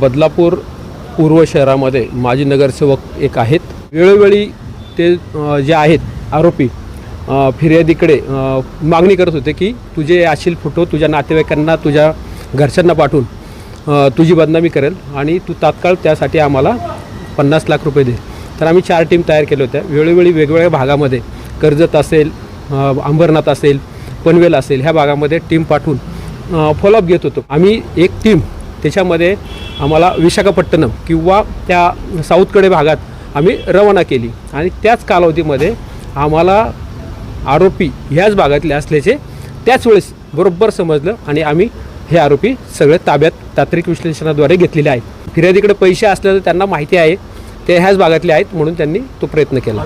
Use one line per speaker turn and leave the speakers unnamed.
बदलापूर पूर्व शहरामध्ये माजी नगरसेवक एक आहेत. वेळोवेळी ते जे आहेत आरोपी फिर्यादीकडे मागणी करत होते की तुझे असेल फोटो तुझ्या नातेवाईकांना तुझ्या घरच्यांना पाठवून तुझी बदनामी करेल आणि तू तात्काळ त्यासाठी आम्हाला पन्नास लाख रुपये दे. तर आम्ही चार टीम तयार केल्या होत्या. वेळोवेळी वेगवेगळ्या भागामध्ये कर्जत असेल अंबरनाथ असेल पनवेल असेल ह्या भागामध्ये टीम पाठवून फॉलोअप घेत होतो. आम्ही एक टीम त्याच्यामध्ये आम्हाला विशाखापट्टणम किंवा त्या साऊथकडे भागात आम्ही रवाना केली. आणि त्याच कालावधीमध्ये आम्हाला आरोपी ह्याच भागातले असल्याचे त्याच वेळेस बरोबर समजलं आणि आम्ही हे आरोपी सगळे ताब्यात तांत्रिक विश्लेषणाद्वारे घेतलेले आहेत. फिर्यादीकडे पैसे असल्याचं त्यांना माहिती आहे ते ह्याच भागातले आहेत म्हणून त्यांनी तो प्रयत्न केला.